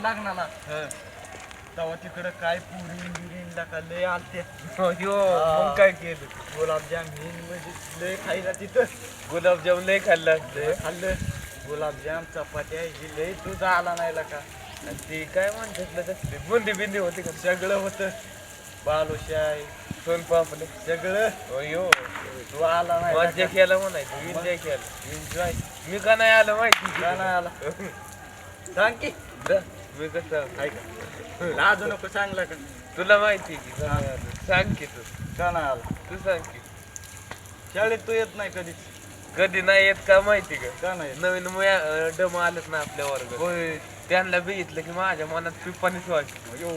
नाही हं. तेव्हा तिकडं काय पुरी बिरीन का लय आलते. हो मग काय केलं? गुलाबजाम हे म्हणजे लय खायला तिथं. गुलाबजामुन लय खाल्लं लय खाल्लं. गुलाबजाम चपात्या ही लय तुझा आला नाही का आणि ती काय म्हणतात बुंदी बिंदी होती का? सगळं होतं. बालुशाही सोन पापले सगळं. हो यो. तू आला नाही मज्जा केलं म्हणायचं. एन्जॉय केलं. एन्जॉय मी का नाही आलं माहिती? का नाही आला? सांग की. मी कसं हाय का लाजू नको सांगला का? तुला माहिती की का? सांग की तू. का नाही आला. तू सांग की. शाळेत तू येत नाही कधीच? कधी नाही येत का माहिती का? का नाही येत? नवीन मुया डम आलेत ना आपल्या वर्ग होय. त्यांना बघितलं की माझ्या मनात वाटली यो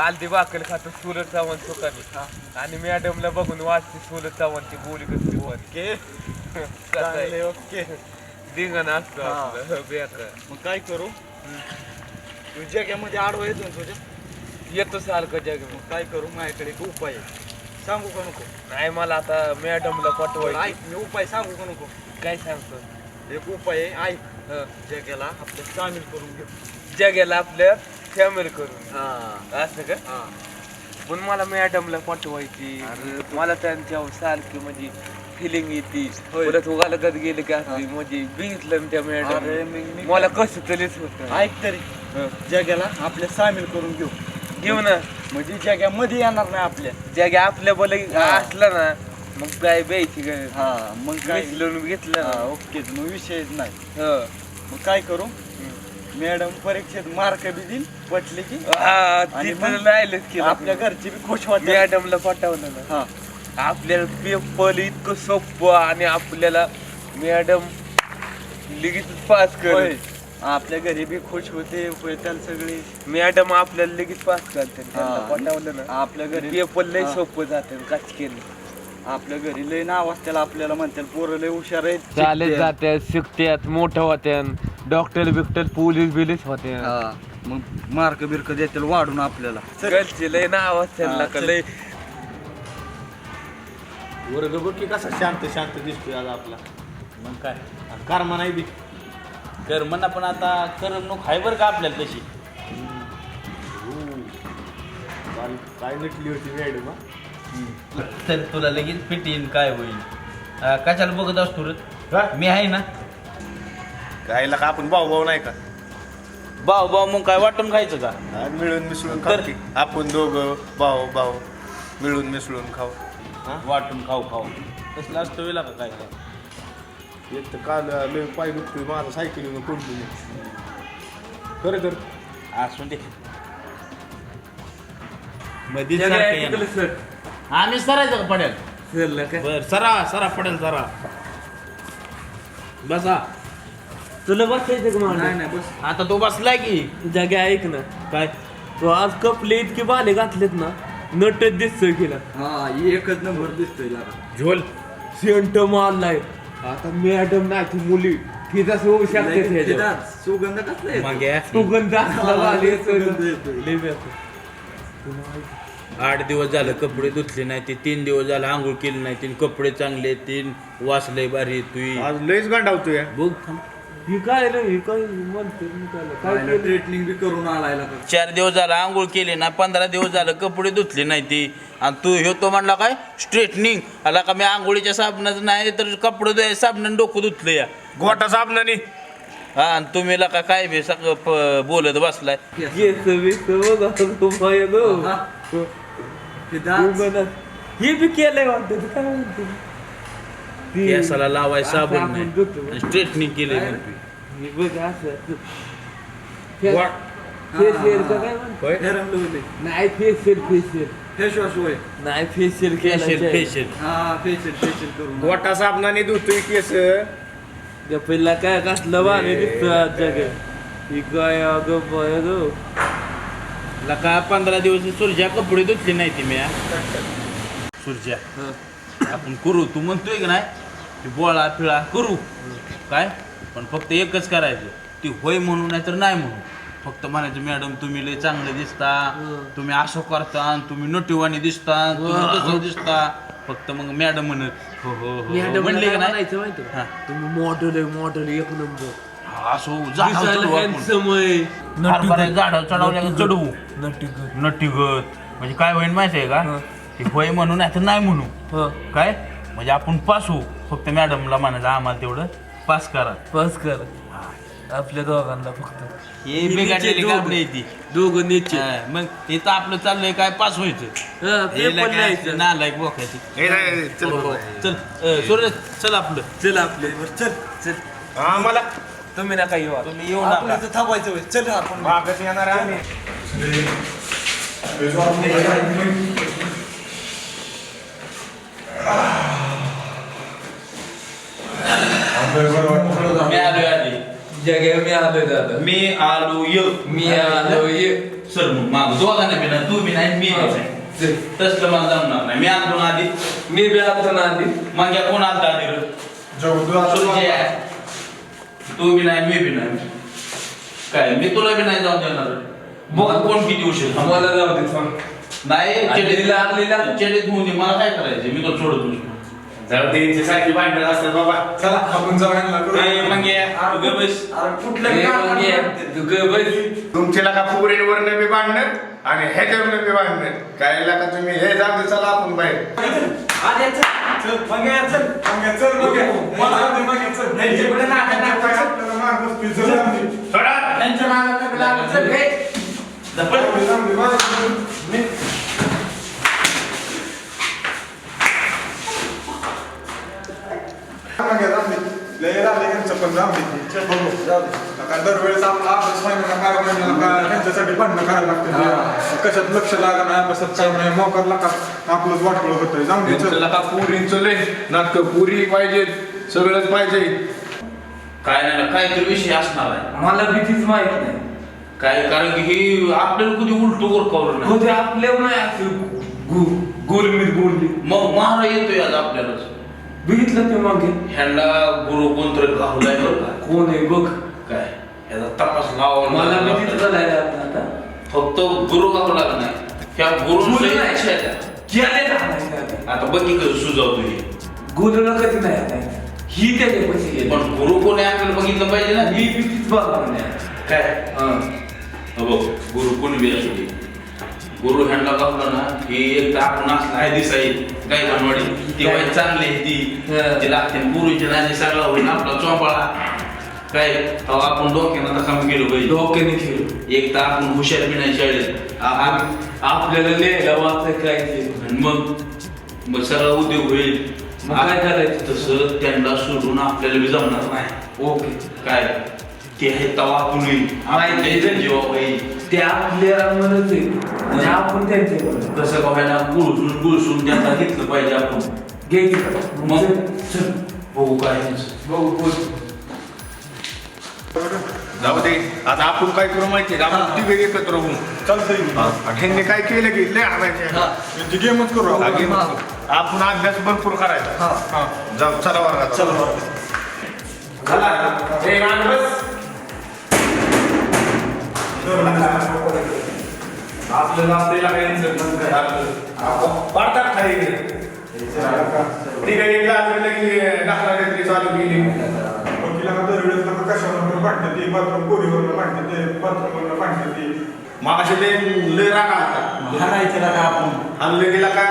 आलती बाकल खातो सुरत चव्हाण सुखानी. हा. आणि मॅडमला बघून वाचते सुरत चव्हाणची बोली कसली कसं आहे? चांगले ओके. धिंगाण असतो हा. आपलं. बेकार मग काय करू? तू जग्यामध्ये आडवा येतो ना तुझ्या? येतो सारखं जग. मग काय करू? माझ्याकडे एक उपाय आहे. सांगू का नको? नाही मला आता मॅडमला बरं, पटवायचं ऐक मी उपाय सांगू का नको? काय सांगतो? एक उपाय आहे ऐक. हं. आपल्या सामील करून घेऊ. जगाला आपल्या फॅमिली करून हा. असं का? हा. पण मला मॅडमला पटवायची अरे, मला त्यांच्या सारखी म्हणजे फिलिंग येते. होय. परत उगालगत गेले की असली म्हणजे बघितलं ना त्या अरे, मॅडम मी- मी मला कसं तरीच होत ऐक तरी. जग्याला आपल्या सामील करून घेऊ. घेऊ ना. म्हणजे जग्यामध्ये येणार नाही आपल्या. जागे आपल्या बोल. असलं ना मग काय ब्यायची काय? हा मग काय? विचलून घेतलं हा, ना ओके. मग विषयच नाही. हं. मग काय करू? मॅडम परीक्षेत मार्क बी देईल पटले की. राहिलंच की. आपल्या घरचे बी खुश होते मॅडमला पटवलं ना. हा. आपल्याला पेपर इतकं सोपं आणि आपल्याला मॅडम लगेच पास होय. कर आपल्या घरी बी खुश होते होत्याल सगळे. मॅडम आपल्याला लगेच पास करते हा. त्यांना पटवलं ना आपल्या घरी पेपर लय. सोपं जाते काच केलं आपल्या घरी लय नाव असतील आपल्याला म्हणतील पोरं लय हुशार आहेत चालत. जात्यात शिकत्यात मोठं होत्यात डॉक्टर बिक्टर पोलीस बिलीस होते हा. मग मार्क बिर्क देतील वाढून आपल्याला. गलची लय नाव हा, चल. लय वर्ग बघ की कसा शांत शांत दिसतोय आज आपला. मग काय? कर्मा नाही बी. कर्म ना पण आता करमणूक आहे बरं का आपल्याला तशी. काल काय नटली होती मॅडम तर तुला लगेच फिट येईन काय होईल. अं, कशाला बघत असतो रे मी आहे ना? गायला का आपण भाऊ भाऊ नाही का? भाऊ भाऊ मग काय वाटून खायचं का? हा, मिळून मिसळून तर- खाऊ की. आपण दोघं भाऊ भाऊ मिळून मिसळून खाऊ. वाटून खाऊ खाऊ. तसलं असतं वेळा का काय काय? एक तर काल लय पाय दुखतोय माझा सायकलीनं कोणती खरं कर असू दे मध्ये. आम्ही सरायचं का पडेल बर सरा सरा पडेल सरा बसा तुला बसायचं का नाही नाही बस आता तो बसलाय की जागे ऐक ना काय तू आज कपले इतके बाले घातलेत ना नटच दिसतोय केला हा एकच नंबर दिसतोय लागा झोल सेंट मारलाय आता मॅडम नाही ती मुली तिचा होऊ शकते सुगंध कसला येतो? मग या. सुगंध असला बाले सुगंध येतोय. लय बेकार. आठ दिवस झालं कपडे धुतले नाही ते तीन दिवस झालं आंघोळ केली नाही तीन कपडे चांगले तीन वाचले भारी तुई आज लयच गांडावतोय बघ थांब. ही काय रे ही काय म्हणते मी त्याला. काय काय केलं? ट्रेटनिंग बी करून. चार दिवस झालं आंघोळ केली ना पंधरा दिवस झालं कपडे धुतले नाही ती आणि तू ह्यो तो म्हणला काय स्ट्रेटनिंग आला का मी आंघोळीच्या साबणाचं नाही तर कपडे धुवाय साबणाने डोकं धुतलं या गोटा साबणाने हा आणि तुम्ही का काय बी सगळं प- बोलत बसलाय तो. हा. ते तू दात म्हणत, हे बी केलंय वाटतं काय म्हणते ती- केसाला लावाय साबण आपण धुतो. नाही स्ट्रेटनिंग केलंय म्हणते बघ असं. काय नाही फेशियल फेशियल फेस वॉश होय. नाही फेशियल फेशियल फेशियल हा फेशियल फेशियल करून गोटा साबणाने धुतोय केस. पहिला काय कसलं बाणे दिसतो आज जग ही काय अगं बाय गो. लका पंधरा दिवस सुरज्या कपडे धुतले नाही ती मी सुरज्या. आपण करू. तू म्हणतोय की नाही ती बोळा फिळा करू. काय? पण फक्त एकच करायचं. ती होय म्हणू नाही तर नाही म्हणू. फक्त म्हणायचं मॅडम तुम्ही लय चांगले दिसता. तुम्ही असं करता आणि तुम्ही नटीवाणी दिसता तुम्ही तसं. दिसता. फक्त मग मॅडम म्हणत हो हो हो, हो. म्हणले का नाही? म्हणायचं माहिती हा. तुम्ही मॉडेल आहे मॉडेल एक नंबर असं झाडावर आपण. चढवल्या का चढवू? नटीगत. नटीगत म्हणजे काय होईल माहिती आहे का ते होय म्हणू नाही तर नाही म्हणू. हा, काय? म्हणजे आपण पास. होऊ फक्त मॅडमला म्हणायचं आम्हाला तेवढं पास करा. बस कर. आपल्या दोघांना फक्त. हे बिघडलेली दोघं. कापडी ती. दोघं नीचे हा, मग इथं आपलं चाललंय काय पास व्हायचं? हा, हे काय लिहायचं. नालायक बोकायची. ए, नाही, नाही, चल. हो, हो. चल. अ, सूरज चल आपलं. चल आपले. चल चल. हा मला. तुम्ही नका येऊ आता. तुम्ही येऊ आपलं नका इथं थांबायचं होय. चल आपण मागच येणार आम्ही. मी आलोय आधी. जगे मी आलोय दादा मी आलो य मी आलो ये सर मग माग दोघांना बी नाही तू बी नाही मी बी नाही. तसलं मला जमणार नाही. मी आलो ना आधी. मी बी आलतो ना आधी. मग या कोण आलता आधी? आहे. तू बी नाही मी बी नाही. काय मी तुला बी नाही जाऊन देणार. बघ कोण किती उशीर. मला जाऊ दे सांग नाही तिला आणलेला? चेडीत होऊन दे मला काय करायचं? मी तुला सोडत नाही. जरा त्यांची सारखी भांडण असतात बाबा. चला. आपण जाऊ. नाही, मग ये, बस. हे मग ये, तू ग बस. तुमच्या का फुगडीवरनं बी भांडणं आणि ह्याच्यावरनं बी भांडणं. काय का तुम्ही? हे जाऊ दे चला आपण बाहेर. चल. मग चल. मग चल मग मला मग चल. आपल्याला मार बसतोय, चल. सोडा. त्यांच्या मागाला लागलं, चल हे. झपट. जाऊ दे, माझ्या- मी- मागे जाऊ दे. लय झालं यांचं पण जाऊ दे. चल बघू, जाऊ दे. नका दरवेळेस आपला अभ्यास महिन्याला काय महिन्याला काय त्यांच्यासाठी भांडणं करायला लागते. कशात लक्ष लागा नाही अभ्यासात काय नाही मोकरला का आपलंच वाटलं होतंय. जाऊन दे चल. का पुरींचं लय. नाटक पुरी पाहिजे सगळंच पाहिजे. काय नाही ना, काहीतरी विषय असणार आहे. मला भीतीच माहीत नाही. काय कारण की ही आपल्याला कधी उलटू गोरकावर नाही. होते आपल्या नाही असं गु- गोलमीत गोलली मग महारा येतोय आज आपल्यालाच. बघितलं ते मागे. ह्यांना गुरु कोणतरी घाललाय बरं का कोण आहे बघ. काय? याचा तपास लावा मला भीतीच करायला आता. फक्त गुरु गावला नाही. त्या गुरु गुरु नाही. ना आता बघी कसं सुजाव तुझी. गुरुला कधी नाही आता. ही त्याच्या पैसे गेले. पण गुरु कोणी आपल्याला बघितलं पाहिजे ना? ही भीतीच बघा नाही काय? हा. हो बघ गुरु कोणी बी असू दे. गुरु ह्यांना गावला ना ही एक तर आपण असला आहे दिसाई काय बनवाडी ती? वाईट चांगली आहे ती. हा. ती लागते गुरुची नाजी सगळा होईल आपला चोंबाळा काय? आपण डोक्यानं आता काम केलं पाहिजे डोक्याने खेळ. एक तर आपण हुशार बी नाही शाळेत आपल्याला लिहायला वाचायला काय ते. आणि मग? मग सगळा उद्योग होईल. मग काय करायचं? तसं त्यांना सोडून आपल्याला बी जमणार नाही. ओके. काय? ते आहे तवा आपण येईल माहिती आहे. जीवा होईल ते आपल्या म्हणत आहे. म्हणजे आपण त्यांचे कसं का व्हायला गुळसून गुळसून त्यांना घेतलं पाहिजे आपण. घ्यायची मग? चल. बघू काय. बघू बोल. जाऊ दे. आता आपण काय करू माहिती आहे? आपण तिघे एकत्र होऊ चालतंय ह्यांनी काय केलं की? लय आणायचे गेमच करू मग. आपण अभ्यास भरपूर करायचा. हा. हा. जाऊ चला वर्गात चल बरं. चला. ए, मान आपल्याला आपल्याला काही नाही आपलं. पाडतात खाली ठीक आहे एकदा आलं की दाखला काहीतरी चालू केली. वकिला का दरवेळेस लोकं कशावरनं भांडतात ते बाथरूम पोरीवरनं भांडतात ते बाथरूमवरनं भांडतात ते. मग असे ते लय राग आलता हाणायचं ना का आपण. हल्ले गेला का?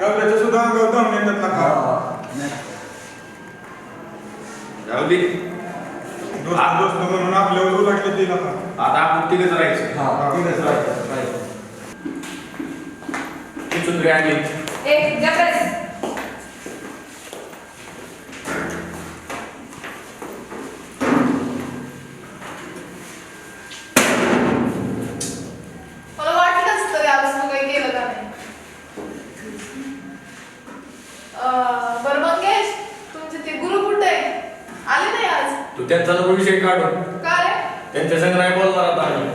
गवल्याच्या सुद्धा अंगावर येतात ना का जाऊ दे. दोस्त दोस्त म्हणून आपल्यावर उलटले ते आता आपण तिघच राहायचं. हा, तिघंच राहायचं. तिथून रे आली. एक जबरदस्त. तू काही केलं का नाही. अं, बरं मंगेश तुमचे ते गुरु कुठे आहे? आले नाही आज? तू त्यांचा नको विषय काढू. का रे? त्यांच्या संग नाही बोलणार आता आम्ही.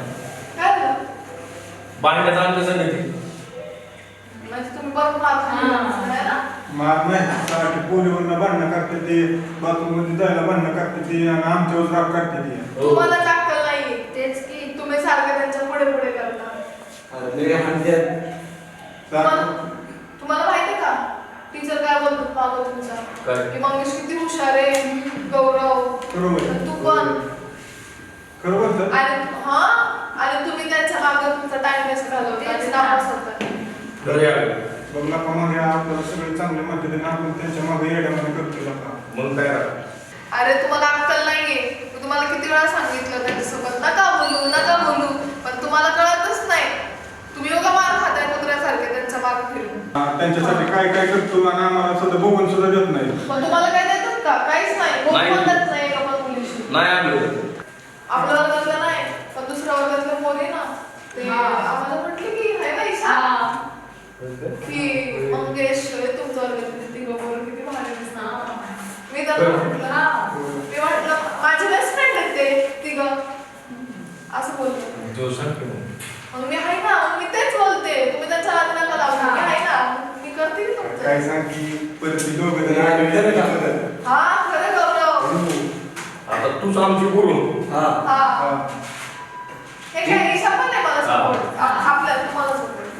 बांधण्याचा आमच्या संग ते. तुम्ही बघ मार खाल्ला आहे ना मार नाही सारखी पोरीवरनं भांडणं करते ते बाथरूममध्ये जायला भांडणं करते ते आणि आमच्यावर राग करते ते. हो. तुम्हाला अक्कल नाही. तेच की तुम्ही सारखं त्यांच्या पुढे पुढे करता. सारखं- तुम्हाला माहितीये का? टीचर काय बोलतात बाबा तुमचा काय? की मंगेश किती हुशार आहे गौरव. तू पण. खरं बोलतो आणि हा? आणि तुम्ही त्यांच्या मागे तुमचा टाइम वेस्ट घालवता नापास होता. घरी नका मग आपल्याला सगळे चांगले ते आपण त्यांच्या मागे येड्यामध्ये करतो मग काय? अरे तुम्हाला अक्कल नाहीये. मी तुम्हाला किती वेळा सांगितलं त्यांच्यासोबत नका बोलू नका बोलू. पण तुम्हाला कळतच नाही. तुम्ही योगा मार खाताय कुत्र्यासारखे त्यांच्या मागे फिरून. हा, त्यांच्यासाठी काय काय करतो आणि आम्हाला सुद्धा बघून सुद्धा देत नाही. पण तुम्हाला काय देतात का? काहीच नाही. कोण नाही. म्हणत नाही एका पण मुलीशी? नाही आलो आपल्या वर्गातलं नाही पण दुसऱ्या वर्गातल्या पोरी ना ते आम्हाला म्हटले की हाय ना ईशा की मंगेश तुमच्या वर्गातली तिघं पोरं किती भारी दिसतात मी त्यांना म्हटलं मी म्हटलं माझे बेस्ट फ्रेंड आहेत ते तिघं असं बोलतो मग. मी आहे ना मी तेच बोलते तुम्ही त्यांच्या हात नका लावू मी आहे ना मी करते तुमचं काय सांग की परत दोघं जण आले हा खरं गौरव आता तूच आमची गुरु हा हे काय ईशा पण आहे मला सपोर्ट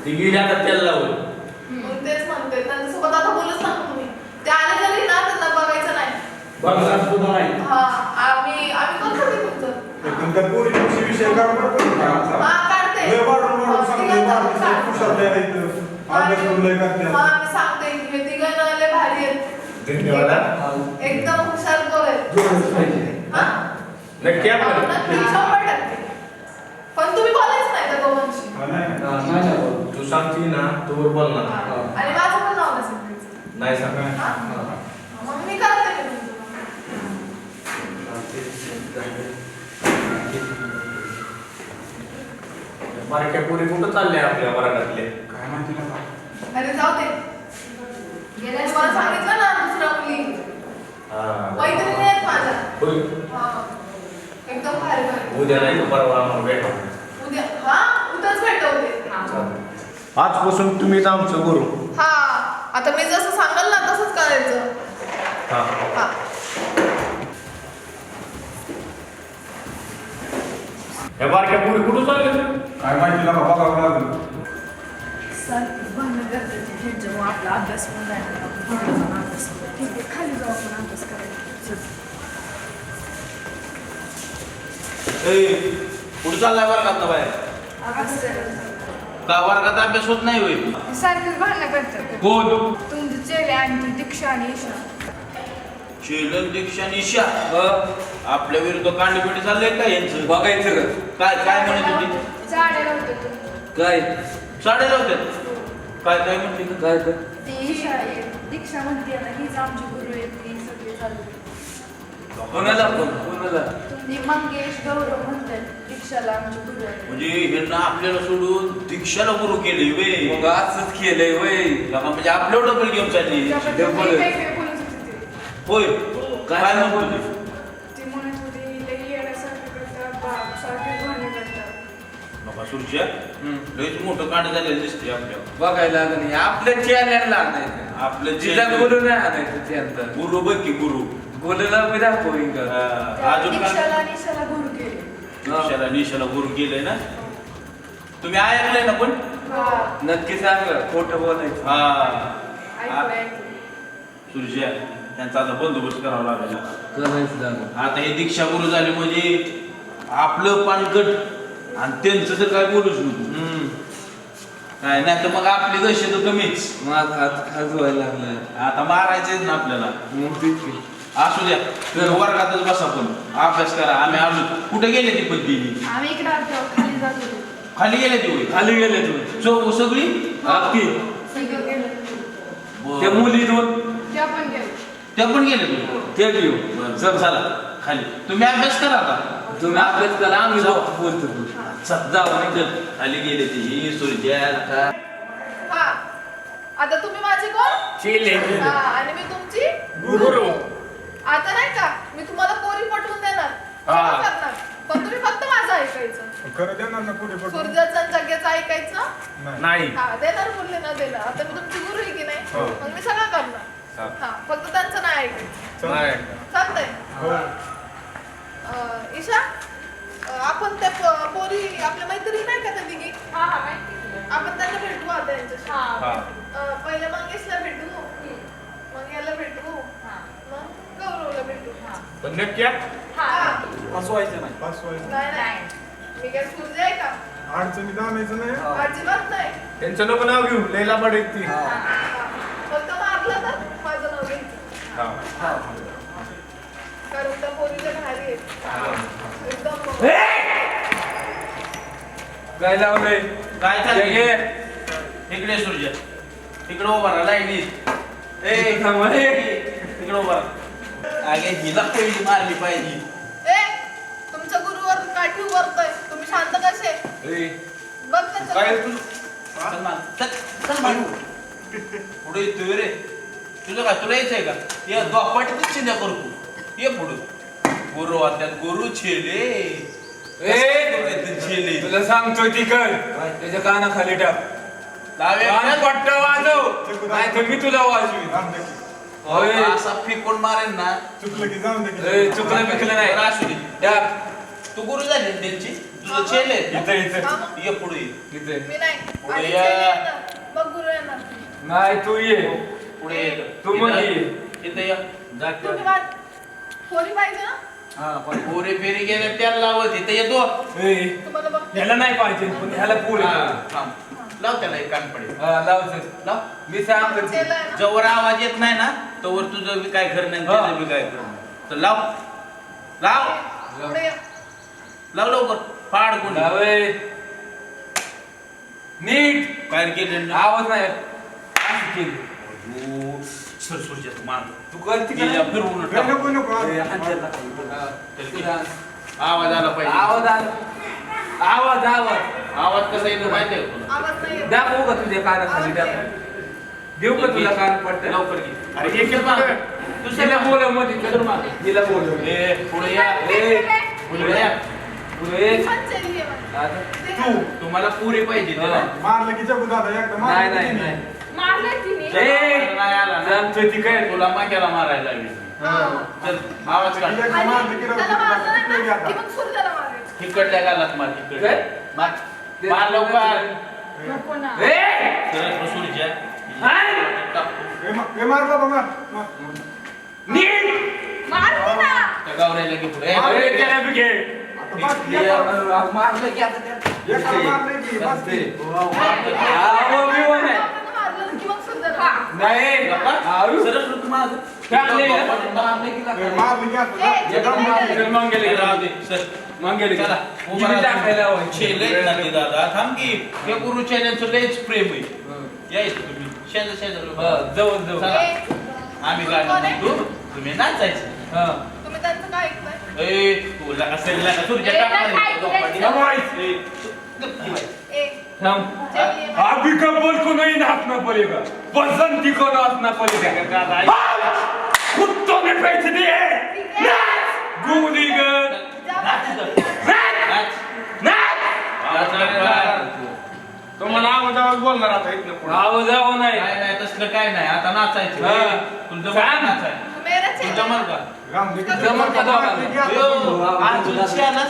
ती गेली आता त्याला लावून. मग तेच म्हणते त्यांच्यासोबत आता नका तुम्ही. ते आले जरी ना त्यांना बघायचं नाही. हा आम्ही आम्ही करतो की तुमचं? पण पोरीविषयी विषय तुमचा आमचा. हा काढते. लय वाढून वाढून सांगते तिघांचं वाढते काढ. हुशार लय आहेत अभ्यास करून लय करते. हा मी सांगते. हे तिघं ना लय भारी आहेत. धन्यवाद हा. एकदम हुशार पोर आहेत. हा? नक्की हा, आपण. नक्की, शंभर टक्के. पण तुम्ही बोलायच नाही त्या दोघांशी हा, नाही. सांगती ना तू बोलणार. हा. आणि माझं पण नाव नाही नाही सांग. हा? मग मी करते. बारक्या पोरी कुठं चालले आपल्या वराडातले? काय माहिती नका अरे जाऊ दे. गेल्या तुम्हाला सांगितलं ना दुसऱ्या मुली. मैत्रिणी आहेत माझ्या. होय. हा. एकदम भारी भारी. उद्या नाही तर परवा आम्हाला भेटा उद्या. हा? उद्याच भेटवते. आजपासून तुम्हीच आमचं गुरु. हा आता मी जसं सांगाल ना तसंच करायचं. हा. हा. या बारक्या पोरी कुठं चालले काय माहिती नका बघावं लागेल. सारखं भांडण आपला अभ्यास पण जाऊन अभ्यास करू. ठीक आहे खाली जाऊ आपण अभ्यास करायला चल. ए, कुठं चाललाय वर्गात ना बाहेर. का वर्गात अभ्यास होत नाही ते सारखेच भांडणं करतात. कोण? तुमचे चेले आणि ती दीक्षा आणि ईशा चेलन दीक्षा निशा आपल्या विरुद्ध कांडपिटी चाललंय का यांचं? बघायचं का? काय काय म्हणत होती? झाडे लावते तुम्ही. काय? साडे लावतात? काय काय म्हणते? काय तर ती ईशा आहे. दीक्षा म्हणते ना हीच आमची गुरु आहे ती सगळे चालू कोणाला पण कोणाला? तुम्ही मंगेश गौरव म्हणतात दीक्षाला आमची गुरु आहे. म्हणजे ह्यांना आपल्याला सोडून दीक्षाला गुरु केले वे मग असंच केलंय वय. म्हणजे आपल्या डबल गेम चालली. त्याबद्दल डबल. मी काही काही बोलत होते ते. होय. काय काय म्हणत म्हणतो होती? ती म्हणत होती लई येण्यासारखं करतात बाप सारखे भांडणं करतात बाबा सुरच्या हम्म. लयच मोठं कांड झालेलं दिसते आपल्या बघायला नाही आपल्या चेहऱ्याला आणायचं आपलं जिला जे- बोलू नाही आणायचं गुरु बघ की गुरु. बोलायला मी हा, त्या अजून आणि ईशाला गुरु केले. निशाला गुरु केलंय ना? तुम्ही ऐकलंय ना पण? नक्की सांग खोटं बोलायचं. हा. सुरज्या त्यांचा आता बंदोबस्त करावा लागेल. करायचं आता हे दीक्षा गुरु झाले म्हणजे आपलं पानकट आणि त्यांचं तर काय बोलूच नको. हम्म. काय नाही तर मग आपली दशे तर कमीच. माझा हात खाजवायला लागलाय आता मारायचेच ना आपल्याला. मग तेच की. असू द्या. तर वर्गातच बसा पण. अभ्यास करा. आम्ही आलो कुठे गेले ती पण आम्ही इकडे आलो खाली जात. होतो खाली गेले ती होय? खाली गेले तू चौ सगळी? अख्खी. सगळं गेलं. बरं. त्या मुली दोन. त्या पण गेलो त्या पण गेले तुम्ही? ते घेऊ चल चला. खाली. तुम्ही अभ्यास करा आता. तुम्ही अभ्यास करा आम्ही जाऊ. बोलतो चल, जाऊ निघत खाली गेले ती. सुरज्या का हा. आता तुम्ही माझे कोण? हा आणि मी तुमची गुरु. आता नाही का? मी तुम्हाला पोरी पटवून देणार. सगळं करणार. पण तुम्ही फक्त माझं ऐकायचं. खरं देणार ना पुढे पटवून? सूर्याचं जग्याचं ऐकायचं? नाही. हा देणार बोलले ना देणार. आता मी तुमची गुरु आहे की नाही? हो. मग मी सगळं करणार. हा. फक्त त्यांचं नाही ऐकायचं. चल. चालतंय. हो. अं, ईशा अं, आपण त्या प- पोरी आपल्या मैत्रिणी नाही का त्या दिगी आपण त्यांना भेटू आता यांच्याशी. अं, पहिले मंगेशला भेटू. मग याला भेटू. पण नक्की हा. फसवायचं नाही. का? अडचणीत आणायचं नाही. त्यांचं नको नाव घेऊ. लैला पडेल ती. हा. फक्त मारलं तर माझं नाव घ्यायचं कारण त्या पोरीच्या भारी आहेत एकदम काय लावलंय? काय जगे. चाललंय इकडे सूर्य. इकडे उभा राहा लाईनीत. ए थांब, ए. इकडे उभा राहा. अगे हिला पहिली मारली पाहिजे. ए तुमच्या गुरुवर काठी उभारतोय. तुम्ही शांत कसे? ए, बघ त्याचं काय तू? चल माग. चल चल माग. पुढे येतोय रे. तुझं काय तुला यायचंय का? ये दोपाटीतच चिंध्या करतो ये पुढं. गुरु वाटतात गुरु छेले. ए, छेले? तुला सांगतो ती कर त्याच्या कानाखाली टाक. लावे. कान पट्ट वाजव. नाही तर मी तुला वाजवी. होय. असा फेकून मारेन ना. चुकलं की जाऊन दे. की. ए, चुकलं बिकलं नाही. असू दे तू गुरु झाली ना त्यांची? तुझं छेले इथं इथं. मग. ये पुढे ये. इथे. मी नाही. पुढे आणि या. चैनी येणार. मग गुरु येणार नाही तू ये. पुढे ये. तू मग इथं- ये. इथं ये. तुम्ही वाट पोरी पाहिजे ना? पोरे फेरी गेले त्याला लावत. इथं येतो ए, तुम्हाला बघ. ह्याला नाही पाहिजे पण ह्याला पुरे हा, थांब. लाव त्याला एक कान पडे लावच लाव. मी सांगतो. केलंय ना? जवळ आवाज येत नाही ना? तोवर तुझं बी काय खरं नाही हा. त्याचं बी काय खरं नाही. तर लाव. लाव. लाव लवकर. फाड कोण. नीट. काय केलं? आवाज नाही. असं केलं. तू मान? फिरवून टाक. नको. नको ए. आवाज आला पाहिजे. आवाज आला. आवाज आवाज. आवाज कसा येतो माहिती आहे का तुला? आवाज नाही येत. दाखवू का तुझ्या कानाखाली? दाखव. देऊ का तुला कान पडत लवकर घे अरे एक एक माग. मध्ये चल माग. तिला बोल ए पुढे या ए पुढे या पुढे. आता ते. तुम्हाला पुरे पाहिजे. ना मारलं की जगू दादा एकदा नाही मारलं नाही की नाही मारलंय तिने. ए, नाही आला ना. सांगतोय ती काय तुला माग्याला मारायला लागली हा. चल आवाज काढ एकदा आणि मारलं की त्याला मारलं नाही रगडतं ना, की की मग सूर्याला मारायचं. इकडल्या गालात मार इकडे काय? मार मार लवकर नको ना. ए सरळ सूर्य हाय! ए, मा- मारते ना. घे पुढे मारलं की आता नाही दादा थांब की हे गुरु चॅनलचं लयच प्रेम आहे तुम्ही शेजार शेजार जवळ जवळ. आम्ही आहे? म्हणतो तुम्ही नाचायचं हा. तुम्ही त्यांचं काय ऐकताय? ए तुला? ए, गप्प की कबल को नहीं नाचना पड़ेगा बसंती को नाचना पड़ेगा! कुत्तों ने बेच दिए. नाच! गूलीगत जा नाच. नाच! नाच. लवकर. तुम्हाला आवाज आवाज बोलणार आता इथनं पुढं. आवाज आव नाही काय नाही तसलं काय नाही आता नाचायचं हा. ए, तुला जमलं मेरा तुला का राम दे आता. यो,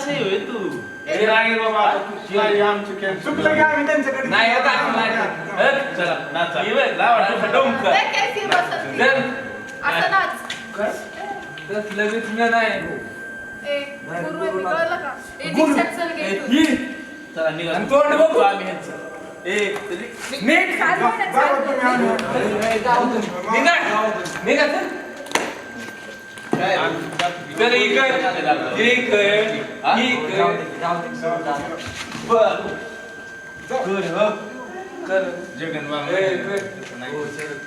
हे होय तू हे नाही बाबा आता तू- नाही, आमचं कॅन्सल. चुकलं की आम्ही त्यांच्याकडे नाही आता नाही हट. चला नाचा ये बघ, लावा असं डोंकर. नाही, कैसी बसंती. चल. असं नाच तसलं बीच मी नाही ए गुरु आहे मी कळलं का ए दीक्षात चल घे तू. ही. चला निघा आणि तोंड बघू. आम्ही ह्यांचं. निघा.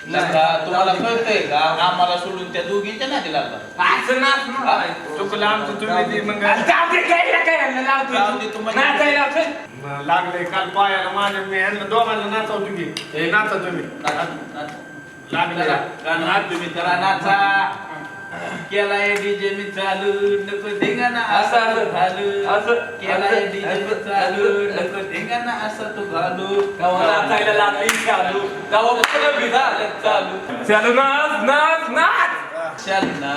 नका, तुम्हाला कळतंय का आम्हाला सोडून त्या दोघींच्या नादी लागला असं नाच ना. चुकलं आमचं तुम्ही ते मग अरे जाऊ दे, काय ना काय यांना लावतो. जाऊ दे, तुम्हाला- नाचायला लावतोय. लागले काल पायाला माझ्या मी ह्यांना दोघांना नाचवतो की हे नाचा तुम्ही नाच, नाच. लागले गाणं नाच तुम्ही करा नाचा केलाय डीजे मी चालू नको धिंगाणा असं, असा असं. घालू असं, केलाय डीजे मी चालू. नको धिंगाणा असा तू घालू गावा नाचायला लागली चालू. गावा बी झालं चालू. चालू नाच नाच नाच शालू ना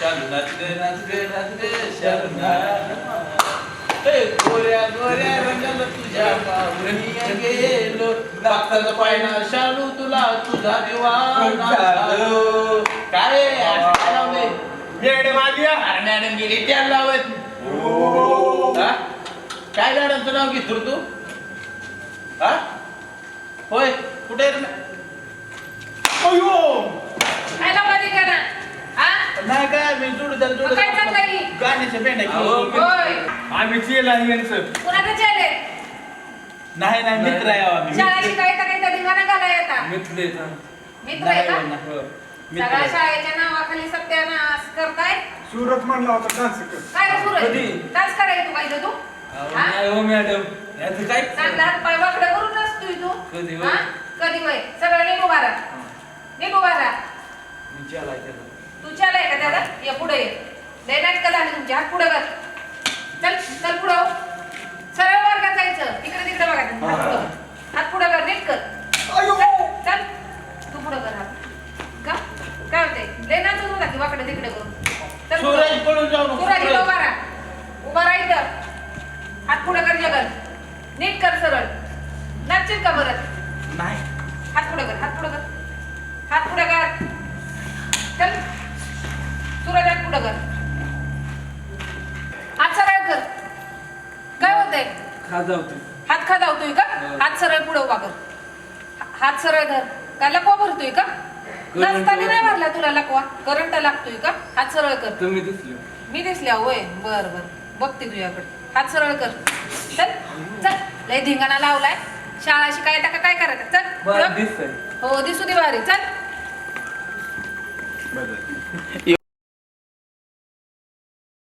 शालू नाच गे नाच गे नाच गे शालू ना ए, गोऱ्या गोऱ्या रंगाला तुझ्या पाहुणी गेलो. भक्ताचा पायना शालू तुला तुझा दिवाना झालो काय असं काय लावलंय? येड्या मॅडम आली हा. अरे मॅडम गेली त्याला लावत. हा? काय मॅडमचं नाव घेतो तू? हा? होय कुठे आहे रे? मॅ- अयो. काय लावली का ना? हा? नाही काय मी जोडदार मग काय चाललंय? जोडदार गाण्याच्या बँड होय. आम्ही चेला यांचं. कुणाचं चेले नाही नाही मित्र आहे आम्ही. शाळा शिकायचा काही कधी गाणं घाला येता मिथले मित्र आहे का? मित्र सगळ्या आहे. शाळेच्या नावाखाली सत्यानाश करताय? सुरत म्हणला होता डान्स कर. काय रे सूरज कधी? डान्स करायला तू पाहिजे तू हा? नाही हो मॅडम. याचं काय? चांगला हात पाय वाकडे करून नसतोय तू. कधी होय? हा? कधी वय सगळं नीट उभा राहा नीट उभा राहा चालायचं तू चालाय का दादा या पुढे ये. लय नाटकं झाली तुमची. हात पुढे कर चल चल पुढं. हो. सरळ वर्गात जायचं. तिकडे तिकडे बघायचं हात पुढं. हात पुढे कर. नीट कर. चल, चल. तू पुढे कर. हात का काय होते लय नाचत होता की वाकडे तिकडे करून. चल पुढं. सूरज पळून जाऊ नको सूरज इथं. उभा राहा. उभा राहा इथं. हात पुढे कर जगल नीट कर सरळ. नाचशील का बरं? नाही. हात पुढे कर हात पुढे कर. हात पुढे कर. चल. सूरज हात पुढे कर. हात सरळ कर. काय होतंय? खा जाऊ तू हात खादावतोय का? हात सरळ पुढे उभा कर. हा- हात सरळ धर. का लकवा भरतोय का? नसताना नाही भरला तुला लकवा. करंट लागतोय का? हात सरळ कर. तुम्ही दिसले. मी दिसल्या होय. बर बर. बघते तुझ्याकडे. हात सरळ कर. चल चल. लय धिंगाणा लावलाय. शाळा शिकायला का काय करायचं? चल बरं पुढं. दिसतंय. हो दिसू दे भारी चल. बरं.